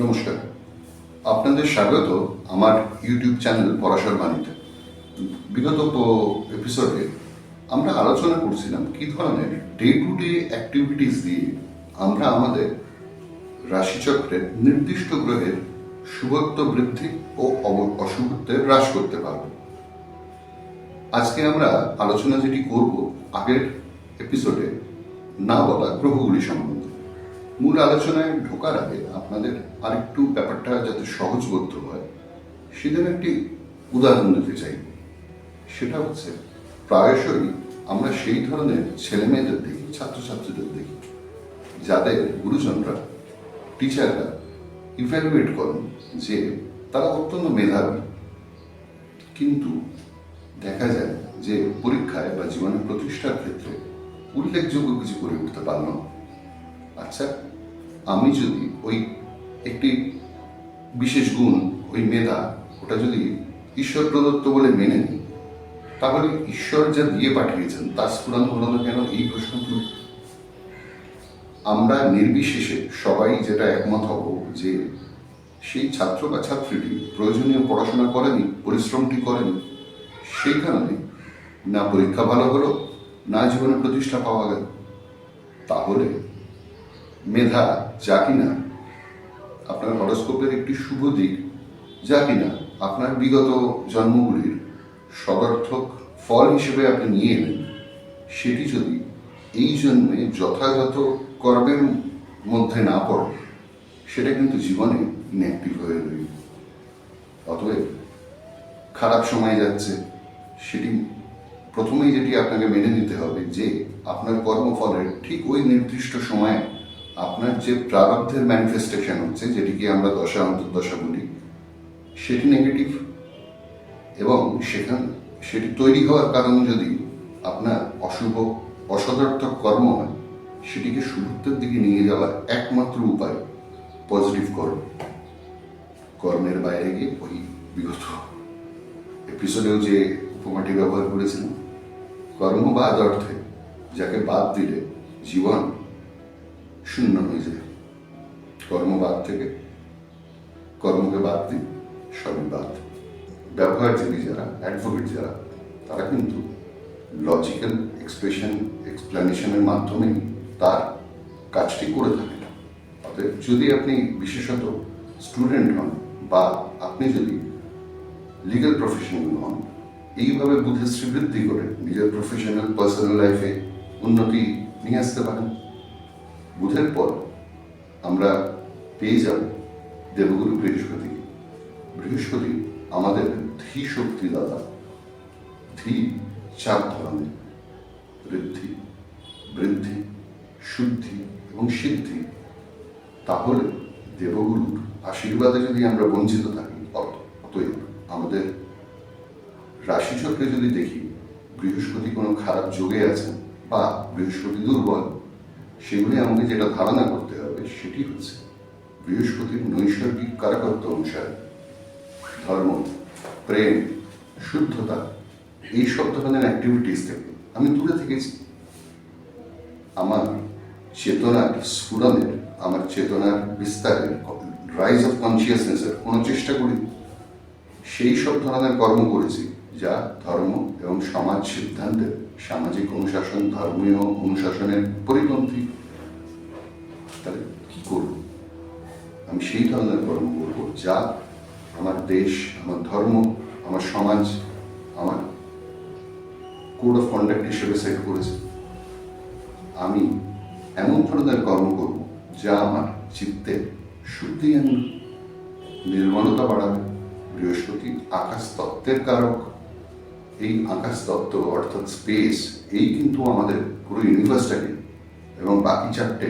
নমস্কার। আপনাদের স্বাগত আমার ইউটিউব চ্যানেল পরাশর বাণীতে। বিগত এপিসোডে আমরা আলোচনা করছিলাম কি ধরনের ডে টু ডে অ্যাক্টিভিটিস দিয়ে আমরা আমাদের রাশিচক্রের নির্দিষ্ট গ্রহের শুভত্ব বৃদ্ধি ও অশুভত্বের হ্রাস করতে পারব। আজকে আমরা আলোচনা যেটি করব আগের এপিসোডে না বলা গ্রহগুলি সম্বন্ধে। মূল আলোচনায় ঢোকার আগে আপনাদের আরেকটু ব্যাপারটা যাতে সহজবোধ্য হয়, সেজন্য একটি উদাহরণ দিতে চাই। সেটা হচ্ছে, প্রায়শই আমরা সেই ধরনের ছেলে মেয়েদের দেখি, ছাত্রছাত্রীদের দেখি, যাদের গুরুজনরা, টিচাররা ইভ্যালুয়েট করেন যে তারা অত্যন্ত মেধাবী। কিন্তু দেখা যায় যে পরীক্ষায় বা জীবনে প্রতিষ্ঠার ক্ষেত্রে উল্লেখযোগ্য কিছু করে উঠতে পারল না। আচ্ছা আমি যদি ওই একটি বিশেষ গুণ, ওই মেধা, ওটা যদি ঈশ্বর প্রদত্ত বলে মেনে নিই, তাহলে ঈশ্বর যা দিয়ে পাঠিয়েছেন, তার স্ফুরণ হলো না কেন এই প্রশ্ন আমরা নির্বিশেষে সবাই যেটা একমত হব যে সেই ছাত্র বা ছাত্রীটি প্রয়োজনীয় পড়াশোনা করেনি, পরিশ্রমটি করেনি, সেই কারণে না পরীক্ষা ভালো হলো, না জীবনে প্রতিষ্ঠা পাওয়া গেল। তাহলে মেধা যা কিনা, আপনার হরস্কোপের একটি শুভ দিক যা কিনা, আপনার বিগত জন্মগুলির সদর্থক ফল হিসেবে আপনি নিয়ে এলেন, সেটি যদি এই জন্মে যথাযথ কর্মের মধ্যে না পড়ে, সেটা কিন্তু জীবনে ইনঅ্যাক্টিভ হয়ে রইল। অতএব খারাপ সময় যাচ্ছে, সেটি প্রথমেই যেটি আপনাকে মেনে নিতে হবে যে আপনার কর্মফলের ঠিক ওই নির্দিষ্ট সময়ে আপনার যে প্রারব্ধের ম্যানিফেস্টেশন হচ্ছে, যেটিকে আমরা দশা, অন্তর্দশা বলি, সেটি নেগেটিভ এবং সেখান, সেটি তৈরি হওয়ার কারণ যদি আপনার অশুভ, অসদর্থক কর্ম হয়, সেটিকে শুভত্বের দিকে নিয়ে যাওয়ার একমাত্র উপায় পজিটিভ কর্ম। কর্মের বাইরে গিয়ে ওই বিগত এপিসোডেও যে উপমাটি ব্যবহার করেছিলাম, কর্ম বাদ অর্থে যাকে বাদ দিলে জীবন শূন্য হয়ে যায় কর্মবাদ থেকে। কর্মকে বাদ দিই সবই বাদ। ব্যবহারজীবী যারা অ্যাডভোকেট যারা, তারা কিন্তু লজিক্যাল এক্সপ্রেশন এক্সপ্লেনেশনের মাধ্যমেই তার কাজটি করে থাকে অতএব যদি আপনি বিশেষত স্টুডেন্ট হন বা আপনি যদি লিগ্যাল প্রফেশনাল হন, এইভাবে বুদ্ধের শ্রীবৃদ্ধি করে নিজের প্রফেশনাল পার্সোনাল লাইফে উন্নতি নিয়ে আসতে পারেন। বুধের পর আমরা পেয়ে যাব দেবগুরু বৃহস্পতি। বৃহস্পতি আমাদের ধী শক্তি দাদা ধী চার ধরনের বৃদ্ধি বৃদ্ধি, শুদ্ধি এবং সিদ্ধি। তাহলে দেবগুরুর আশীর্বাদে যদি আমরা বঞ্চিত থাকি অত- অতএব আমাদের রাশিচক্রে যদি দেখি বৃহস্পতি কোনো খারাপ যোগে আছেন বা বৃহস্পতি দুর্বল সেগুলি আমাকে যেটা ধারণা করতে হবে সেটি হচ্ছে বৃহস্পতির নৈসর্গিক কারকত্ব অনুসারে ধর্ম, প্রেম, শুদ্ধতা, এই সব ধরনের অ্যাক্টিভিটিস থেকে আমি দূরে থেকেছি। আমার চেতনার স্ফুরণের, আমার চেতনার বিস্তারের রাইজ অফ কনসিয়াসনেসের কোনো চেষ্টা করি। সেই সব ধরনের কর্ম করেছি যা ধর্ম এবং সমাজ সিদ্ধান্তের সামাজিক অনুশাসন, ধর্মীয় অনুশাসনের পরিপন্থী, তাহলে কি করব? আমি সেই ধরনের কর্ম করব যা আমার দেশ, আমার ধর্ম, আমার সমাজ, আমার কোড অফ কন্ডাক্ট হিসেবে সেট করেছে। আমি এমন ধরনের কর্ম করব যা আমার চিত্তে শুদ্ধি আনবে নির্মলতা বাড়াবে, বৃহস্পতি আকাশ তত্ত্বের কারক এই আকাশ তত্ত্ব, অর্থাৎ স্পেস এই কিন্তু আমাদের পুরো ইউনিভার্সটাকে এবং বাকি চারটে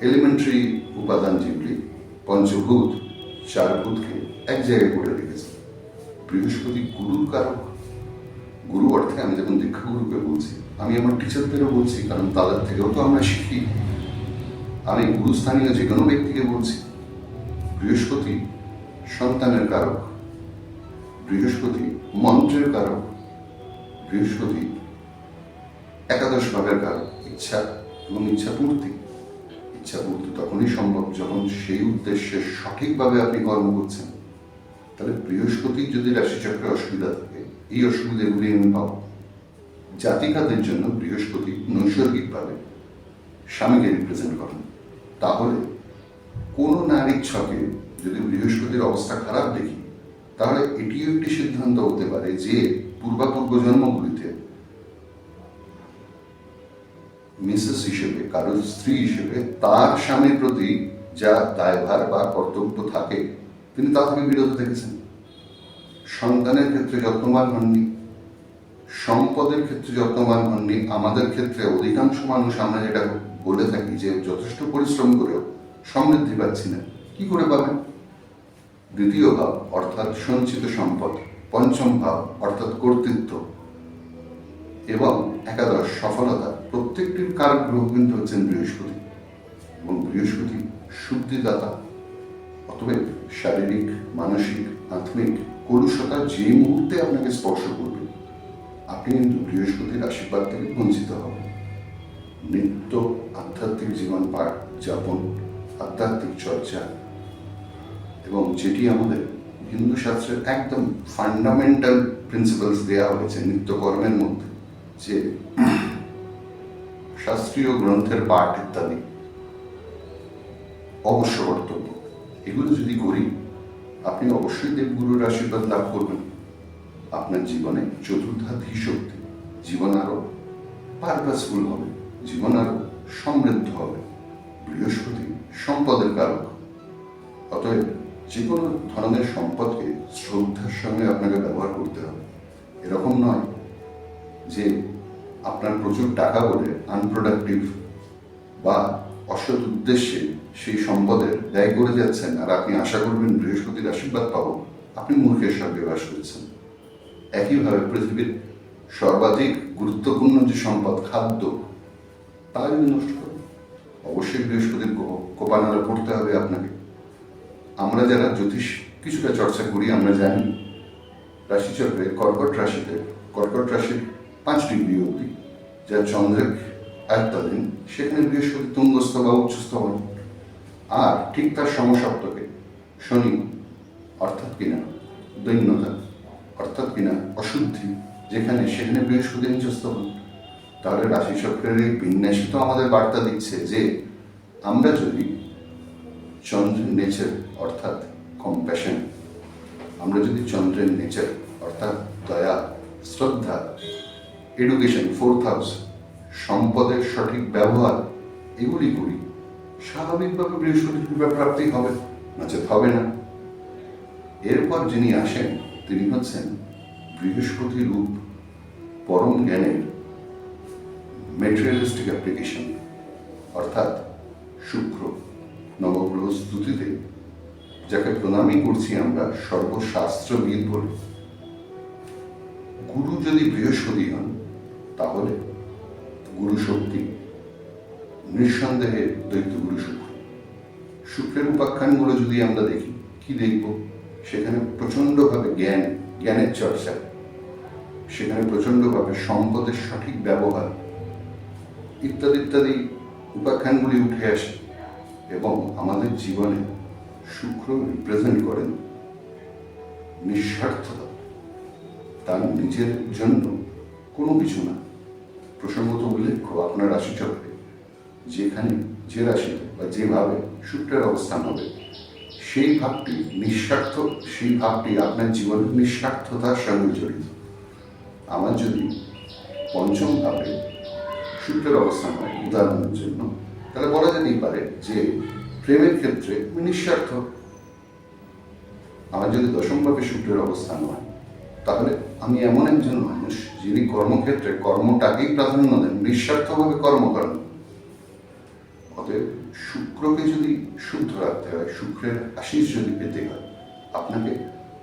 এলিমেন্টারি উপাদান যেগুলি পঞ্চভূত চার ভূতকে এক জায়গায় করে রেখেছে। বৃহস্পতি গুরুর কারক। গুরু অর্থে আমি যখন দীক্ষাগুরুকে বলছি, আমি আমার টিচারদেরও বলছি, কারণ তাদের থেকেও তো আমরা শিখি। আমি গুরুস্থানীয় যে কোনো ব্যক্তিকে বলছি, বৃহস্পতি সন্তানের কারক। বৃহস্পতি মন্ত্রের কারক বৃহস্পতি একাদশ ভাবের কারক ইচ্ছা এবং ইচ্ছা পূর্তি ইচ্ছাপূর্তি তখনই সম্ভব যখন সেই উদ্দেশ্যে সঠিকভাবে আপনি কর্ম করছেন। তাহলে বৃহস্পতি যদি রাশিচক্রে অসুবিধা থাকে, এই অসুবিধাগুলি আমি পাবো। জাতিকাদের জন্য বৃহস্পতি নৈসর্গিকভাবে স্বামীকে রিপ্রেজেন্ট করেন। তাহলে কোনো নারীর ছকে যদি বৃহস্পতির অবস্থা খারাপ দেখি তাহলে এটিও একটি সিদ্ধান্ত হতে পারে যে পূর্বাপূর্ব জন্মগুলিতে মিসেস হিসেবে, কারোর স্ত্রী হিসেবে তার স্বামীর প্রতি যা দায়ভার বা কর্তব্য থাকে, তিনি তা থেকে বিরত থেকেছেন। সন্তানের ক্ষেত্রে যত্নবান হননি, সম্পদের ক্ষেত্রে যত্নবান হননি, আমাদের ক্ষেত্রে অধিকাংশ মানুষ আমরা যেটা বলে থাকি যে যথেষ্ট পরিশ্রম করেও সমৃদ্ধি পাচ্ছি না। কি করে পাবেন? দ্বিতীয় ভাব, অর্থাৎ সঞ্চিত সম্পদ। পঞ্চম ভাব, অর্থাৎ কর্তৃত্ব। এবং একাদশ, সফলতা। প্রত্যেকটির কারক গ্রহ কিন্তু হচ্ছেন বৃহস্পতি। এবং বৃহস্পতি শুদ্ধিদাতা। অতএব শারীরিক, মানসিক, আত্মিক, কলুষতা যে মুহূর্তে আপনাকে স্পর্শ করবে, আপনি কিন্তু বৃহস্পতির আশীর্বাদ থেকে বঞ্চিত হবেন। নিত্য আধ্যাত্মিক জীবন পাঠ, যাপন, আধ্যাত্মিক চর্চা এবং যেটি আমাদের হিন্দু শাস্ত্রের একদম ফান্ডামেন্টাল প্রিন্সিপালস দেওয়া হয়েছে নিত্যকর্মের মধ্যে, যে শাস্ত্রীয় গ্রন্থের পাঠ ইত্যাদি অবশ্য কর্তব্য এগুলো যদি করি, আপনি অবশ্যই দেবগুরুর আশীর্বাদ লাভ করবেন। আপনার জীবনে চতুর্ধাধি শক্তি, জীবন আরও পারপাসফুল হবে, জীবন আরও সমৃদ্ধ হবে, বৃহস্পতি সম্পদের কারক। অতএব যে কোনো ধরনের সম্পদকে শ্রদ্ধার সঙ্গে আপনাকে ব্যবহার করতে হবে। এরকম নয় যে আপনার প্রচুর টাকা বলে আনপ্রোডাক্টিভ বা অসৎ উদ্দেশ্যে সেই সম্পদের ব্যয় করে যাচ্ছেন আর আপনি আশা করবেন বৃহস্পতির আশীর্বাদ পাব, আপনি মূর্খের সঙ্গে বাস করছেন। একইভাবে পৃথিবীর সর্বাধিক গুরুত্বপূর্ণ যে সম্পদ খাদ্য তা যদি নষ্ট করে অবশ্যই বৃহস্পতির কোপানালে পড়তে হবে আপনাকে। আমরা যারা জ্যোতিষ কিছুটা চর্চা করি, আমরা জানি রাশিচক্রে কর্কট রাশিতে, কর্কট রাশির পাঁচ ডিগ্রি অবধি যা চন্দ্রের আয়ত্তাধীন, সেখানে বৃহস্পতি তুঙ্গস্থ বা উচ্চস্থ হন আর ঠিক তার সমসপ্তকে শনি অর্থাৎ কিনা দৈন্যতা, অর্থাৎ কিনা অশুদ্ধি, যেখানে, সেখানে বৃহস্পতি নিচস্থ হন তাহলে রাশিচক্রের এই বিন্যাসই তো আমাদের বার্তা দিচ্ছে যে আমরা যদি চন্দ্রের নেচার অর্থাৎ কম্প্যাশন আমরা যদি চন্দ্রের নেচার অর্থাৎ দয়া, শ্রদ্ধা এডুকেশন ফোর্থ হাউস সম্পদের সঠিক ব্যবহার, এগুলি করি, স্বাভাবিকভাবে বৃহস্পতি কৃপা প্রাপ্তি হবে নচেত হবে না। এরপর যিনি আসেন, তিনি হচ্ছেন বৃহস্পতি রূপ, পরম জ্ঞানের মেটেরিয়ালিস্টিক অ্যাপ্লিকেশন অর্থাৎ শুক্র। নবগ্রহ স্তুতিতে, যাকে প্রণামই করছি আমরা সর্বশাস্ত্রবিদ বলে। গুরু যদি বৃহস্পতি হন, তাহলে গুরু শক্তি, নিঃসন্দেহে দৈত্য গুরু শুক্র শুক্রের উপাখ্যানগুলো যদি আমরা দেখি, কি দেখব? সেখানে প্রচণ্ডভাবে জ্ঞান, জ্ঞানের চর্চা। সেখানে প্রচণ্ডভাবে সম্পদের সঠিক ব্যবহার। ইত্যাদি ইত্যাদি উপাখ্যানগুলি উঠে আসে। এবং আমাদের জীবনে শুক্র রিপ্রেজেন্ট করেন নিঃস্বার্থতা। তার নিজের জন্য কোনো কিছু না। প্রসঙ্গত উল্লেখ্য আপনার রাশিচক্রে যেখানে যে রাশিতে বা যেভাবে শুক্রের অবস্থান হবে, সেই ভাবটি নিঃস্বার্থ, সেই ভাবটি আপনার জীবনের নিঃস্বার্থতার সঙ্গে জড়িত। আমার যদি পঞ্চম ভাবে শুক্রের অবস্থান হয়, উদাহরণের জন্য তাহলে বলা যেতেই পারে যে প্রেমের ক্ষেত্রে নিঃস্বার্থ। আমার যদি দশমভাবে শুক্রের অবস্থান হয়, তাহলে আমি এমন একজন মানুষ যিনি কর্মক্ষেত্রে কর্মটাকেই প্রাধান্য দেন, নিঃস্বার্থভাবে কর্ম করেন। অতএব শুক্রকে যদি শুদ্ধ রাখতে হয়, শুক্রের আশিস যদি পেতে হয়, আপনাকে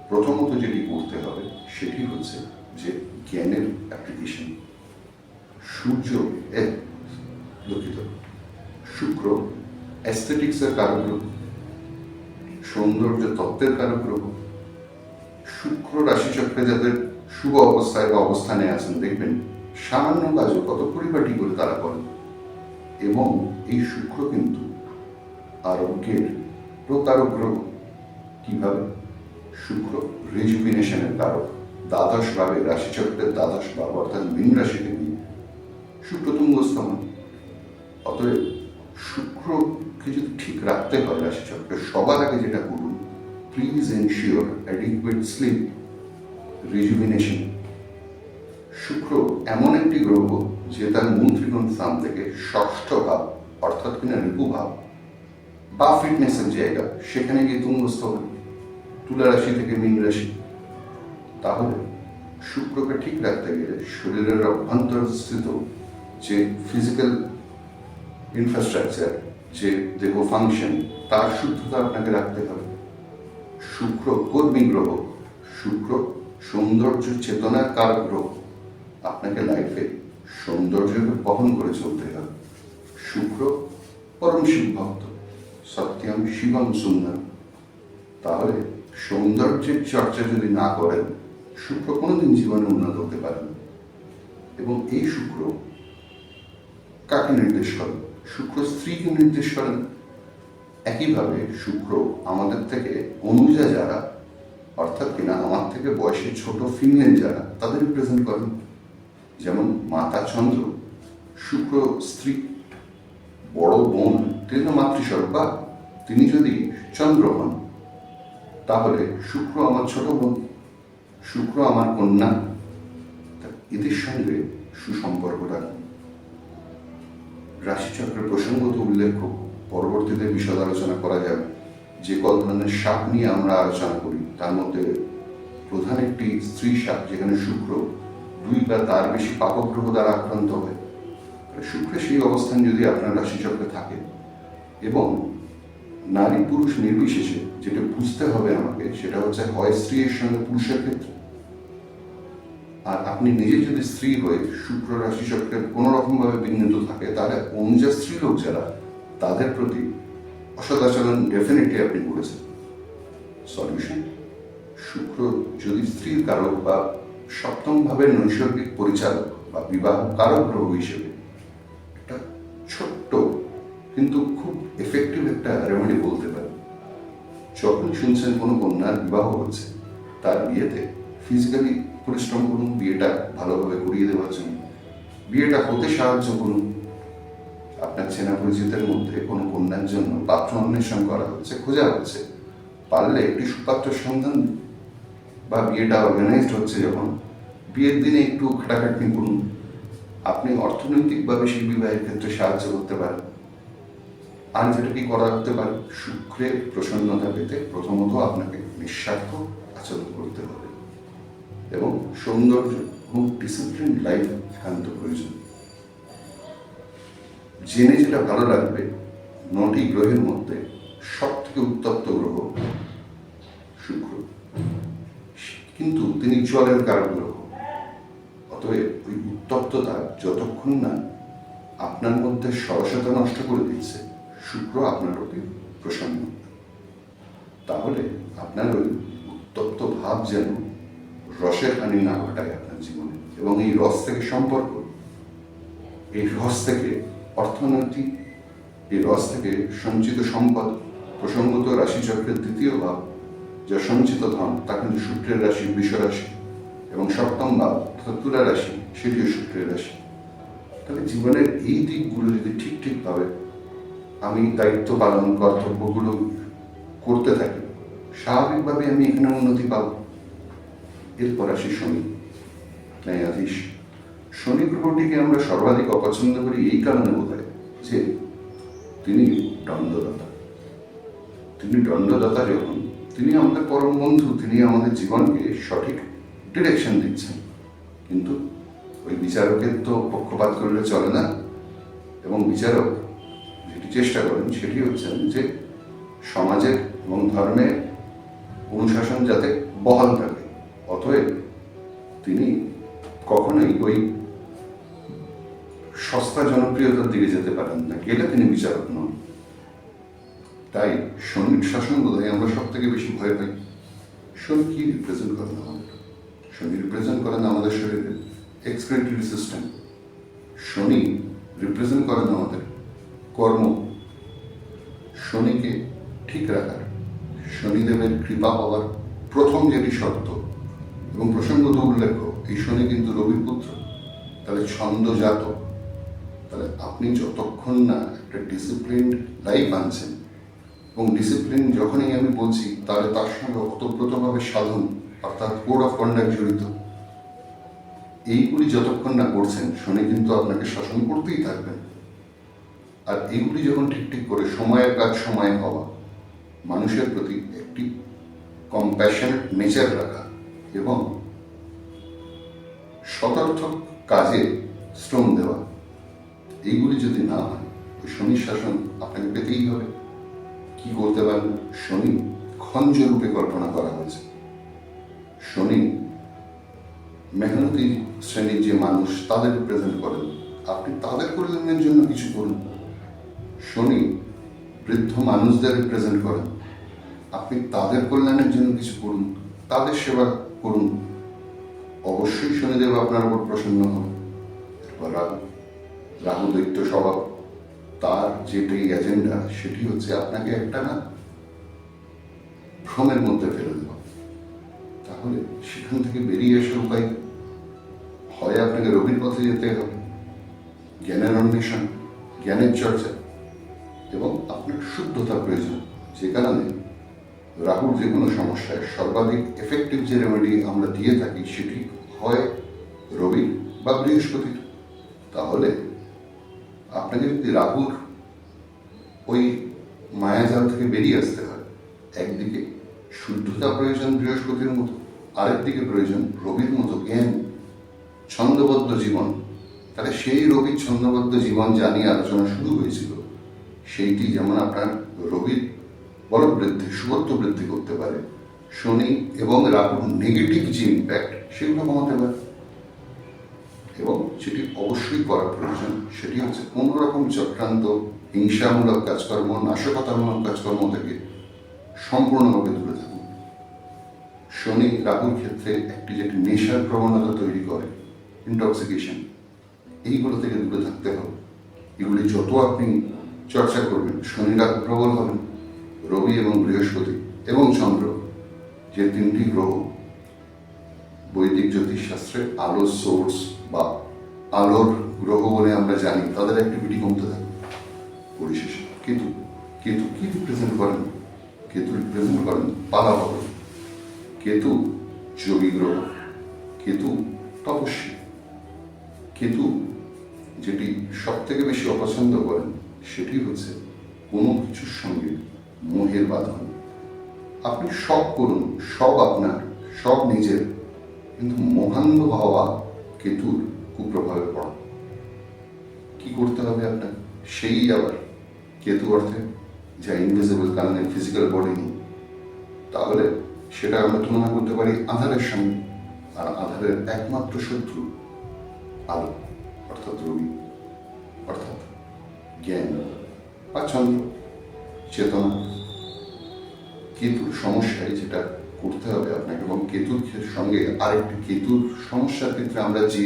প্রথমত যেটি করতে হবে, সেটি হচ্ছে যে জ্ঞানের অ্যাপ্লিকেশন সূর্য দুঃখিত। শুক্র অ্যাস্থেটিক্সের কারক গ্রহ সৌন্দর্য তত্ত্বের কারক গ্রহ শুক্র রাশিচক্রে যাদের শুভ অবস্থায় বা অবস্থানে আছেন, দেখবেন সামান্য কাজও কত পরিপাটি করে তারা করেন। এবং এই শুক্র কিন্তু আরোগ্যের প্রতারক গ্রহ কীভাবে? শুক্র রেজুভিনেশনের কারক, দ্বাদশ ভাবে রাশিচক্রের দ্বাদশ ভাব অর্থাৎ মীন রাশিতে গিয়ে শুক্র তুঙ্গস্থান। অতএব রাখতে হয় রাশিচক্রে সবার আগে যেটা করুন please ensure adequate sleep rejuvenation শুক্র এমন একটি গ্রহ যে তার মূল ত্রিকোণ স্থান থেকে ষষ্ঠ ভাব, অর্থাৎ কিনা রিপু ভাব, বা ফিটনেসের জায়গা, সেখানে গিয়ে তুঙ্গস্থ হবে তুলা রাশি থেকে মীন রাশি। তাহলে শুক্রকে ঠিক রাখতে গেলে শরীরের অভ্যন্তরস্থিত যে ফিজিক্যাল ইনফ্রাস্ট্রাকচার যে দেহ ফাংশন তার শুদ্ধতা আপনাকে রাখতে হবে। শুক্র কর্মী গ্রহ, শুক্র সৌন্দর্য চেতনার কার গ্রহ? আপনাকে লাইফে সৌন্দর্যকে বহন করে চলতে হবে। শুক্র পরম শিব ভক্ত সত্যম শিবম সুন্দর তাহলে সৌন্দর্যের চর্চা যদি না করেন, শুক্র কোনোদিন জীবনে উন্নত হতে পারে এবং এই শুক্র কাকে নির্দেশ করেন শুক্র স্ত্রীকে নির্দেশ করেন একইভাবে শুক্র আমাদের থেকে অনুজা যারা, অর্থাৎ কিনা আমার থেকে বয়সে ছোট ফিমেল যারা, তাদের রিপ্রেজেন্ট করেন। যেমন মাতা চন্দ্র, শুক্র স্ত্রী, বড় বোন, তিনি তো মাতৃস্বরূপ, বা তিনি যদি চন্দ্র হন, তাহলে শুক্র আমার ছোট বোন, শুক্র আমার কন্যা। এদের সঙ্গে সুসম্পর্ক রাখুন রাশিচক্রের প্রসঙ্গত উল্লেখ্য পরবর্তীতে বিশদ আলোচনা করা যাবে যে ধরনের সাপ নিয়ে আমরা আলোচনা করি, তার মধ্যে প্রধান একটি স্ত্রী সাপ, যেখানে শুক্র দুই বা তার বেশি পাপগ্রহ দ্বারা আক্রান্ত হয়। শুক্রের সেই অবস্থান যদি আপনার রাশিচক্রে থাকে, এবং নারী পুরুষ নির্বিশেষে, যেটা বুঝতে হবে আমাকে, সেটা হচ্ছে হয় স্ত্রীর সঙ্গে পুরুষের ক্ষেত্রে। আর আপনি নিজে যদি স্ত্রী হয়ে শুক্র রাশি চক্রের কোনো রকম ভাবে বিঘ্নিত থাকে, তাহলে অনুজা স্ত্রী লোক যারা, তাদের প্রতি অসদাচরণ ডেফিনেটলি আপনি করেছেন। সলিউশন শুক্র যদি স্ত্রীর কারক বা সপ্তমভাবে নৈসর্গিক পরিচালক বা বিবাহ কারক গ্রহ হিসেবে, একটা ছোট্ট কিন্তু খুব এফেক্টিভ একটা রেমেডি বলতে পারেন। যখন শুনছেন কোনো কন্যার বিবাহ হচ্ছে, তার বিয়েতে ফিজিক্যালি পরিশ্রম করুন, বিয়েটা ভালোভাবে করিয়ে দেওয়ার জন্য। বিয়েটা হতে সাহায্য করুন। আপনার চেনা পরিচিতের মধ্যে কোনো কন্যার জন্য পাত্র অন্বেষণ করা হচ্ছে, খোঁজা হচ্ছে। পারলে একটি সুপাত্র সন্ধান বা বিয়েটা অর্গানাইজড হচ্ছে যখন। বিয়ের দিনে একটু খাটাখাটনি করুন। আপনি অর্থনৈতিকভাবে সেই বিবাহের ক্ষেত্রে সাহায্য করতে পারেন। আর যেটা কি করা হতে পারে? শুক্রের প্রসন্নতা পেতে প্রথমত আপনাকে নিঃস্বার্থ আচরণ করতে হবে। এবং সৌন্দর্য এবং ডিসিপ্লিন লাইফ একান্ত প্রয়োজন। জেনে যেটা ভালো লাগবে, নটি গ্রহের মধ্যে সব থেকে উত্তপ্ত গ্রহ শুক্র। কিন্তু তিনি জলের কারক গ্রহ। অতএব ওই উত্তপ্ততা যতক্ষণ না আপনার মধ্যে সরসতা নষ্ট করে দিচ্ছে, শুক্র আপনার প্রতি প্রসন্ন। তাহলে আপনার ওই উত্তপ্ত ভাব যেন রসের হানি না ঘটায় আপনার জীবনে। এবং এই রস থেকে সম্পর্ক, এই রস থেকে অর্থনৈতিক, এই রস থেকে সঞ্চিত সম্পদ, প্রসঙ্গত রাশিচক্রের দ্বিতীয় ভাব, যা সঞ্চিত ধন, তা কিন্তু শুক্রের রাশি, বৃষ রাশি এবং সপ্তম ভাব তুলা রাশি, সেটিও শুক্রের রাশি। তাহলে জীবনের এই দিকগুলো যদি ঠিক ঠিকভাবে আমি দায়িত্ব পালন, কর্তব্যগুলো করতে থাকি স্বাভাবিকভাবে আমি এখানে উন্নতি পাব। এরপর আসি শনি। ন্যায়াধীশ শনি গ্রহটিকে আমরা সর্বাধিক অপছন্দ করি এই কারণে বোধ যে তিনি দণ্ডদাতা। তিনি দণ্ডদাতা যখন তিনি আমাদের পরম বন্ধু। তিনি আমাদের জীবনকে সঠিক ডিরেকশন দিচ্ছেন। কিন্তু ওই বিচারকের তো পক্ষপাত করলে চলে না। এবং বিচারক যেটি চেষ্টা করেন সেটি হচ্ছেন যে সমাজের এবং ধর্মের অনুশাসন যাতে বহাল থাকে। অতএব তিনি কখনোই ওই সস্তা জনপ্রিয়তার দিকে যেতে পারেন না। গেলে তিনি বিচারক নন? তাই শনির শাসন বোধহয় আমরা সব থেকে বেশি ভয় পাই। শনি, কি রিপ্রেজেন্ট করেন আমাদের? শনি রিপ্রেজেন্ট করেন আমাদের শরীরে এক্সক্রিটরি সিস্টেম শনি রিপ্রেজেন্ট করেন আমাদের কর্ম। শনিকে ঠিক রাখার, শনিদেবের কৃপা পাওয়ার প্রথম যেটি শর্ত এবং প্রসঙ্গত উল্লেখ্য এই শনি কিন্তু রবির পুত্র। তাহলে ছন্দজাত তাহলে আপনি যতক্ষণ না একটা ডিসিপ্লিন লাইফ আনছেন, এবং ডিসিপ্লিন যখনই আমি বলছি, তাহলে তার সঙ্গে অতপ্রতভাবে সাধন, অর্থাৎ কোড অফ কন্ডাক্ট জড়িত। এইগুলি যতক্ষণ না করছেন, শনি কিন্তু আপনাকে শাসন করতেই থাকবেন। আর এইগুলি যখন ঠিক ঠিক করে সময়ের কাজ সময়ে হওয়া, মানুষের প্রতি একটি কম্প্যাশনেট নেচার রাখা এবং সদর্থক কাজে শ্রম দেওয়া, এইগুলি যদি না হয় ওই শনি শাসন আপনাকে পেতেই হবে। কি করতে পারেন শনি খঞ্জ রূপে কল্পনা করা হয়েছে। শনি মেহনতি শ্রেণির যে মানুষ, তাদের রিপ্রেজেন্ট করেন। আপনি তাদের কল্যাণের জন্য কিছু করুন। শনি বৃদ্ধ মানুষদের রিপ্রেজেন্ট করেন। আপনি তাদের কল্যাণের জন্য কিছু করুন। তাদের সেবা করুন। অবশ্যই শনিদেব আপনার উপর প্রসন্ন এরপর রাহু দৈত্য স্বভাব তার যেটাই এজেন্ডা সেটি হচ্ছে আপনাকে একটা না ভ্রমের মধ্যে ফেলে দেওয়া। তাহলে সেখান থেকে বেরিয়ে আসার উপায়? হয় আপনাকে রবির পথে যেতে হবে। জ্ঞানের অন্বেষণ, জ্ঞানের চর্চা এবং আপনার শুদ্ধতা প্রয়োজন। যে কারণে রাহুর যে কোনো সমস্যায় সর্বাধিক এফেক্টিভ যে রেমেডি আমরা দিয়ে থাকি সেটি হয় রবি বা বৃহস্পতির তাহলে আপনাকে যদি রাহুর ওই মায়াজাল থেকে বেরিয়ে আসতে হয়, একদিকে শুদ্ধতা প্রয়োজন বৃহস্পতির মতো, আরেকদিকে প্রয়োজন রবির মতো। জ্ঞান ছন্দবদ্ধ জীবন। তাহলে সেই রবির ছন্দবদ্ধ জীবন জানিয়ে আলোচনা শুরু হয়েছিল, সেইটি যেমন আপনার রবির বড় বৃদ্ধি শুভত্ব বৃদ্ধি করতে পারে। শনি এবং রাহুর নেগেটিভ যে ইম্প্যাক্ট সেগুলো কমাতে পারে। এবং সেটি অবশ্যই করা প্রয়োজন। সেটি হচ্ছে কোনো রকম চক্রান্ত, হিংসামূলক কাজকর্ম, নাশকতামূলক কাজকর্ম থেকে সম্পূর্ণভাবে দূরে থাকুন। শনি রাহুর ক্ষেত্রে একটি যেটি নেশার প্রবণতা তৈরি করে ইন্টক্সিকেশন এইগুলো থেকে দূরে থাকতে হবে। এগুলি যত আপনি চর্চা করবেন, শনি রাহু প্রবল হবেন। রবি এবং বৃহস্পতি এবং চন্দ্র, যে তিনটি গ্রহ, বৈদিক জ্যোতিষশাস্ত্রে আলোর সোর্স বা আলোর গ্রহ বলে আমরা জানি, তাদের অ্যাক্টিভিটি কমতে থাকে পরিশেষে। কেতু কেতু কি রিপ্রেজেন্ট করেন? কেতু রিপ্রেজেন্ট করেন পালা ভবন কেতু যোগী গ্রহ, কেতু তপস্বী। কেতু যেটি সব থেকে বেশি অপছন্দ করেন, সেটি হচ্ছে কোনো কিছুর সঙ্গে মোহের বাঁধন। আপনি সব করুন, সব আপনার, সব নিজের, কিন্তু মোহান্ধ হওয়া কেতুর কুপ্রভাবে পড়া। কি করতে হবে আপনার? সেই আবার কেতু অর্থে, যা ইনভিজিবল কারণে ফিজিক্যাল বডি নেই। তাহলে সেটা আমরা তুলনা করতে পারি আধারের সঙ্গে, আর আধারের একমাত্র শত্রু আলো, অর্থাৎ রবি, অর্থাৎ জ্ঞান বা চন্দ্র, চেতনা। কেতুর সমস্যায় যেটা করতে হবে আপনাকে এবং কেতুর সঙ্গে আরেকটি কেতুর সমস্যার ক্ষেত্রে আমরা যে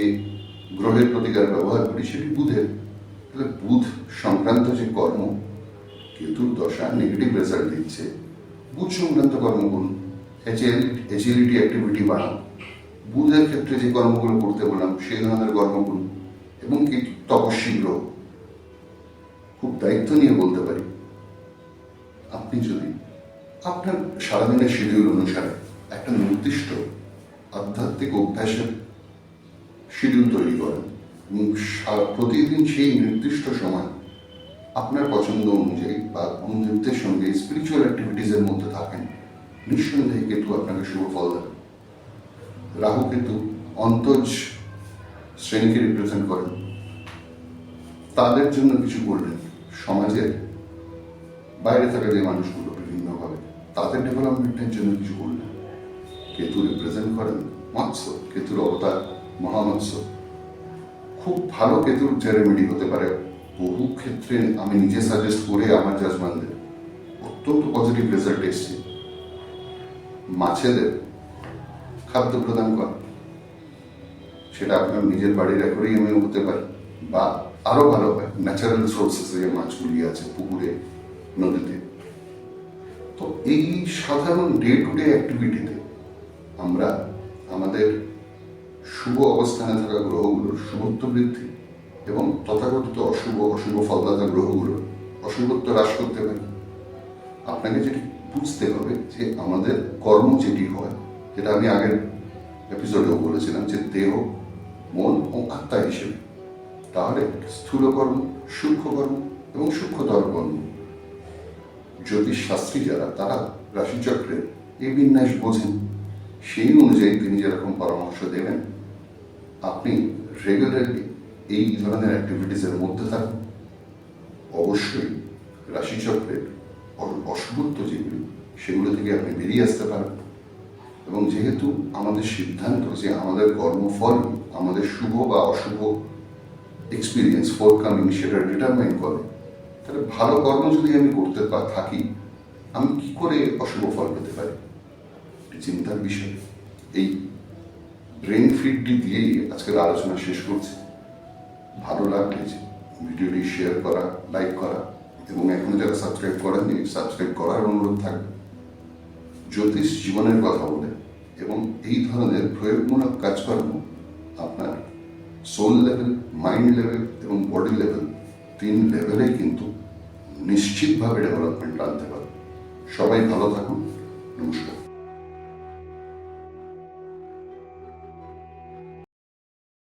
গ্রহের প্রতিকার ব্যবহার করি সেটি বুধের। তাহলে বুধ সংক্রান্ত যে কর্ম, কেতুর দশা নেগেটিভ রেজাল্ট দিচ্ছে। বুধ সংক্রান্ত কর্ম করুন। এচিলিটি অ্যাক্টিভিটি বাড়ান। বুধের ক্ষেত্রে যে কর্মগুলো করতে বললাম, সেই ধরনের কর্ম করুন এবং কেতু তপস্বী গ্রহ। খুব দায়িত্ব নিয়ে বলতে পারি। আপনি যদি আপনার সারাদিনের শিডিউল অনুসারে একটা নির্দিষ্ট আধ্যাত্মিক অভ্যাসের শিডিউল তৈরি করেন। এবং প্রতিদিন সেই নির্দিষ্ট সময় আপনার পছন্দ অনুযায়ী বা কোনো নৃত্যের সঙ্গে স্পিরিচুয়াল অ্যাক্টিভিটিসের মধ্যে থাকেন। নিঃসন্দেহে কেতু আপনাকে শুভ ফল দেবে। রাহু কিন্তু অন্তজ শ্রেণীকে রিপ্রেজেন্ট করেন। তাদের জন্য কিছু করলেন সমাজের বাইরে থাকা যে মানুষগুলো বিভিন্নভাবে তাদের ডেভেলপমেন্টের জন্য কিছু করলেন। কেতু রিপ্রেজেন্ট করেন মৎস্য, কেতুর অবতার মহামৎস্য। খুব ভালো কেতুর যে রেমেডি হতে পারে। বহু ক্ষেত্রে আমি নিজে সাজেস্ট করে আমার জাজমেন্টদের অত্যন্ত পজিটিভ রেজাল্ট এসছে। মাছেদের খাদ্য প্রদান করা, সেটা আপনার নিজের বাড়ির অ্যাকোরিয়ামে হতে পারে বা আরও ভালো হয়। ন্যাচারাল সোর্সেস যে মাছগুলি আছে পুকুরে, নদীতে। তো এই সাধারণ ডে টু ডে অ্যাক্টিভিটিতে আমরা আমাদের শুভ অবস্থানে থাকা গ্রহগুলোর শুভত্ব বৃদ্ধি এবং তথাকথিত অশুভ অশুভ ফলদাতা গ্রহগুলোর অশুভত্ব হ্রাস করতে পারি। আপনাকে যেটি বুঝতে হবে যে আমাদের কর্ম যেটি হয়, যেটা আমি আগের এপিসোডেও বলেছিলাম যে দেহ, মন ও আত্মা হিসেবে। তাহলে স্থূল কর্ম, সূক্ষ্ম কর্ম এবং সূক্ষ্মতর কর্ম। জ্যোতিষ শাস্ত্রী যারা, তারা রাশিচক্রের এই বিন্যাস বোঝেন। সেই অনুযায়ী তিনি যেরকম পরামর্শ দেবেন, আপনি রেগুলারলি এই ধরনের অ্যাক্টিভিটিসের মধ্যে থাকুন। অবশ্যই রাশিচক্রের অশুভত্ব যেগুলি সেগুলো থেকে আপনি বেরিয়ে আসতে পারেন। এবং যেহেতু আমাদের সিদ্ধান্ত যে আমাদের কর্মফল, আমাদের শুভ বা অশুভ এক্সপিরিয়েন্স ফোরকামিং সেটা ডিটারমাইন করে তাহলে ভালো কর্ম যদি আমি করতে থাকি, আমি কি করে অশুভ ফল পেতে পারি? চিন্তার বিষয়। এই ব্রেন ফিডটি দিয়েই আজকের আলোচনা শেষ করছি। ভালো লাগলে ভিডিওটি শেয়ার করা লাইক করা, এবং এখনও যারা সাবস্ক্রাইব করেননি সাবস্ক্রাইব করার অনুরোধ থাকবে। জ্যোতিষ জীবনের কথা বলে, এবং এই ধরনের প্রয়োগমূলক কাজকর্ম আপনার সোল লেভেল মাইন্ড লেভেল এবং বডি লেভেল তিন লেভেলে কিন্তু নিশ্চিতভাবে ডেভেলপমেন্ট আনতে পারে। সবাই ভালো থাকুন। নমস্কার।